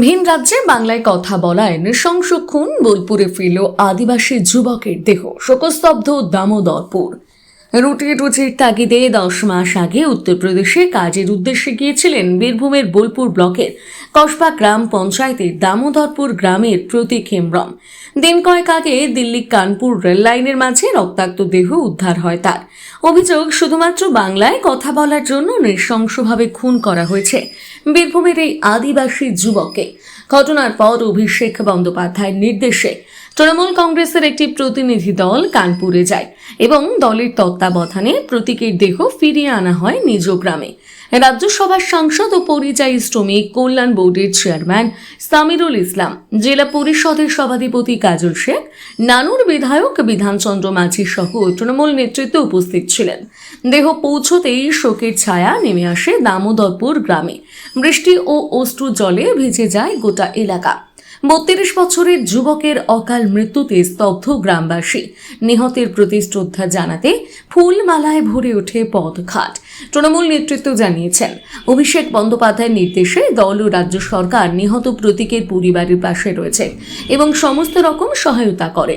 ভিন রাজ্যে বাংলায় কথা বলায় নৃশংস খুন বোলপুরে ফিরল আদিবাসী যুবকের দেহ শোকস্তব্ধ দামোদরপুর। রুটি রুচির তাগিদে দশ মাস আগে উত্তরপ্রদেশে কাজের উদ্দেশ্যে গিয়েছিলেন বীরভূমের বোলপুর ব্লকের কসবা গ্রাম পঞ্চায়েতের দামোদরপুর গ্রামের প্রতীক হেমব্রম। দিন কয়েক আগে দিল্লি কানপুর রেল লাইনের মাঝে রক্তাক্ত দেহ উদ্ধার হয় তার। অভিযোগ, শুধুমাত্র বাংলায় কথা বলার জন্য নৃশংসভাবে খুন করা হয়েছে বীরভূমের এই আদিবাসী যুবককে। ঘটনার পর অভিষেক বন্দ্যোপাধ্যায়ের নির্দেশে তৃণমূল কংগ্রেসের একটি প্রতিনিধি দল কানপুরে যায় এবং দলের তত্ত্বাবধানে প্রতীকের দেহ ফিরিয়ে আনা হয় নিজ গ্রামে। রাজ্যসভার সাংসদ ও পরিযায়ী শ্রমিক কল্যাণ বোর্ডের চেয়ারম্যান সামিরুল ইসলাম, জেলা পরিষদের সভাধিপতি কাজল শেখ, নানুর বিধায়ক বিধানচন্দ্র মাঝি সহ তৃণমূল নেতৃত্বে উপস্থিত ছিলেন। দেহ পৌঁছতেই শোকের ছায়া নেমে আসে দামোদরপুর গ্রামে। বৃষ্টি ও অশ্রু জলে ভিজে যায় গোটা এলাকা। বত্রিশ বছরের যুবকের অকাল মৃত্যুতে স্তব্ধ গ্রামবাসী। নিহতের প্রতি শ্রদ্ধা জানাতে ফুলমালায় ভরে ওঠে পথঘাট। তৃণমূল নেতৃত্ব জানিয়েছেন, অভিষেক বন্দ্যোপাধ্যায়ের নির্দেশে দল ও রাজ্য সরকার নিহত প্রতীকের পরিবারের পাশে রয়েছে এবং সমস্ত রকম সহায়তা করে।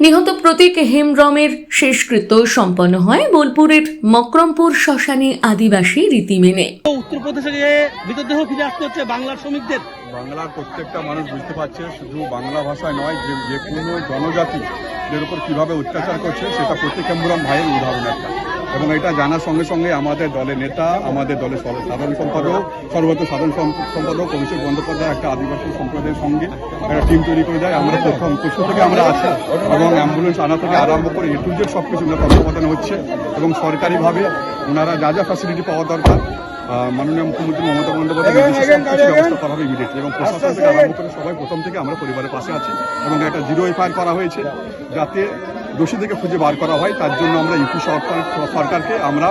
নিহত প্রতীক হেমব্রমের শেষকৃত্য সম্পন্ন হয় বোলপুরের মকরমপুর শ্মশানে আদিবাসী রীতি মেনে। উত্তরপ্রদেশে যে মৃতদেহ ফিরে আসতে হচ্ছে বাংলার শ্রমিকদের। বাংলার প্রত্যেকটা মানুষ বুঝতে পারছে শুধু বাংলা ভাষায় নয় যে যে কোনো জনজাতি যের উপর কীভাবে অত্যাচার করছে সেটা প্রত্যেকাম্বুরাম ভাইয়ের উদাহরণ একটা। এবং এটা জানার সঙ্গে সঙ্গে আমাদের দলের নেতা আমাদের দলের সাধারণ সম্পাদক সর্বত সাধারণ সম- সম্পাদক অভিষেক বন্দ্যোপাধ্যায় একটা আদিবাসী সম্প্রদায়ের সঙ্গে একটা টিম তৈরি করে দেয়। আমরা প্রথম প্রশ্ন থেকে আমরা আছি এবং অ্যাম্বুলেন্স আনা থেকে আরম্ভ করে এ টু জেড সব কিছু তত্ত্বাবধানে হচ্ছে এবং সরকারিভাবে ওনারা যা যা ফ্যাসিলিটি পাওয়া দরকার মাননীয় মুখ্যমন্ত্রী মমতা বন্দ্যোপাধ্যায় ব্যবস্থা করা হবে ইমিডিয়েটলি এবং প্রশাসন থেকে আরম্ভ করে সবাই প্রথম থেকে আমরা পরিবারের পাশে আছি এবং একটা জিরো এফআইআর করা হয়েছে যাতে দোষীদেরকে খুঁজে বার করা হয় তার জন্য আমরা ইউপি সরকার সরকারকে আমরা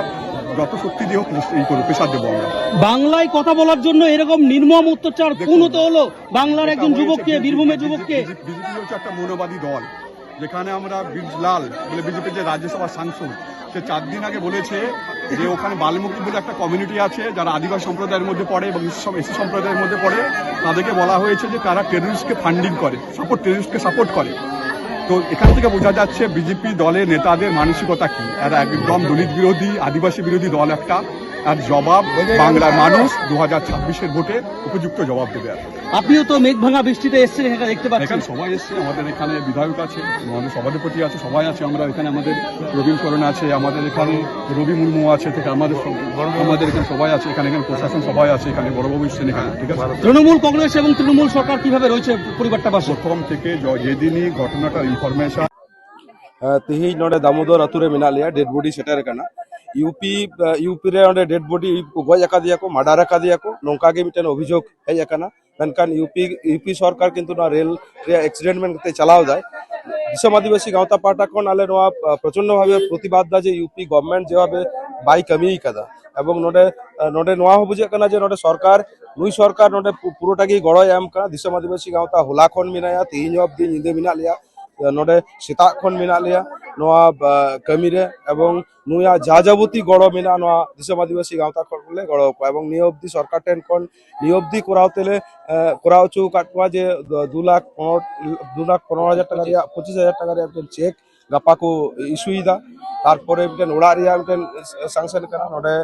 যত শক্তি দিয়ে হোক এই করব প্রেশার দেবো আমরা। বাংলায় কথা বলার জন্য এরকম নির্মম অত্যাচার খুন হতে হলো বাংলার একজন যুবককে বীরভূমের যুবককে। বিজেপি হচ্ছে একটা মৌলবাদী দল যেখানে আমরা বীরলাল বলে বিজেপির যে রাজ্যসভার সাংসদ সে চার দিন আগে বলেছে যে ওখানে বাল্মীকি বলে একটা কমিউনিটি আছে যারা আদিবাসী সম্প্রদায়ের মধ্যে পড়ে এবং সব এসি সম্প্রদায়ের মধ্যে পড়ে তাদেরকে বলা হয়েছে যে তারা টেররিস্টকে ফান্ডিং করে সাপোর্ট টেররিস্টকে সাপোর্ট করে। তো এখান থেকে বোঝা যাচ্ছে, বিজেপি দলের নেতাদের মানসিকতা কি? এরা একদম দলিত বিরোধী, আদিবাসী বিরোধী দল একটা। আর জবাব বাংলার মানুষ দু হাজার ছাব্বিশের ভোটে উপযুক্ত জবাব দেবে আর আপনিও তো মেঘ ভাঙা বৃষ্টিতে এসেছেন এখানে দেখতে পাচ্ছেন এখানে সবাই এসছে আমাদের এখানে বিধায়ক আছে আমাদের সভাধিপতি আছে সবাই আছে আমরা এখানে আমাদের রবীন সরেন আছে আমাদের এখানে রবি মুর্মু আছে থেকে আমাদের সব- আমাদের এখানে সবাই আছে এখানে এখানে প্রশাসন সবাই আছে এখানে বড়বাবু এসছেন এখানে ঠিক আছে তৃণমূল কংগ্রেস এবং তৃণমূল সরকার কিভাবে রয়েছে পরিবারটা পাশে প্রথম থেকে য- যেদিনই ঘটনাটার ইনফরমেশন ᱛᱮᱦᱮᱧ ᱱᱚᱰᱮ ᱫᱟᱢᱳᱫᱚᱨ ᱟᱛᱩ ᱨᱮ ᱢᱮᱱᱟᱜ ᱞᱮᱭᱟ ᱰᱮᱰ ᱵᱚᱰᱤ ᱥᱮᱴᱮᱨ ᱟᱠᱟᱱᱟ यूपी यूपी रे ओंडे डेड बॉडी गोय का दिया को मर्डर का दिया को नोंका के मिटन अभिजोग है याकना मेनकान यूपी यूपी सरकार किंतु ना रेल रे एक्सीडेंट में ते चलाओ जाए বিশ্ব আদিবাসী গাঁওতা পাটা কোন আলে নোয়া প্রচন্ডভাবে প্রতিবাদ দা যে ইউপি গভর্নমেন্ট যেভাবে বাই কামিয়ে কাদা। এবং নোডে নোডে নোয়া হবুজে কানা যে নোডে সরকার, নুই সরকার নোডে পুরোটাকে গড়য় এম কানা বিশ্ব আদিবাসী গাঁওতা হোলা খন মিনায়া তিন অবধি নিদে মিনা লিয়া নোডে সেতা খন মিনা লিয়া। ᱱᱚᱣᱟ এবং নয়া যা যাবতী গড় মে ᱜᱚᱲᱚ আদিবাসী ᱱᱚᱣᱟ ᱫᱤᱥᱚᱢ ᱟᱹᱫᱤᱵᱟᱹᱥᱤ ᱜᱟᱶᱛᱟ ᱠᱷᱚᱱ ᱞᱮ ᱜᱚᱲᱚ ᱟᱠᱚᱣᱟ ᱮᱵᱚᱝ ᱱᱤᱭᱟᱹ ᱚᱵᱫᱤ ᱥᱚᱨᱠᱟᱨ ᱴᱷᱮᱱ করাও তেলে করা যে, দু লাখ পনেরো, দু লাখ পনেরো হাজার টাকা রিয়া পঁচিশ হাজার টাকা রিয়া একজন চেক গাপা কু ইস্যুইদা তারপরে মিটেন ওড়া রিয়া মিটেন স্যাংশন করা, নোডে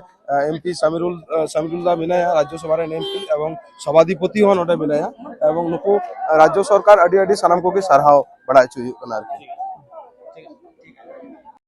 এমপি সামিরুল সামিরুল্লাহ মিনায়া রাজ্যসভার এমপি এবং সভাধিপতি হন নোডে মিনায়া এবং নুকু, রাজ্য সরকার আডি আডি সানাম কোকে সারহাও বাড়াই চুই কনা কি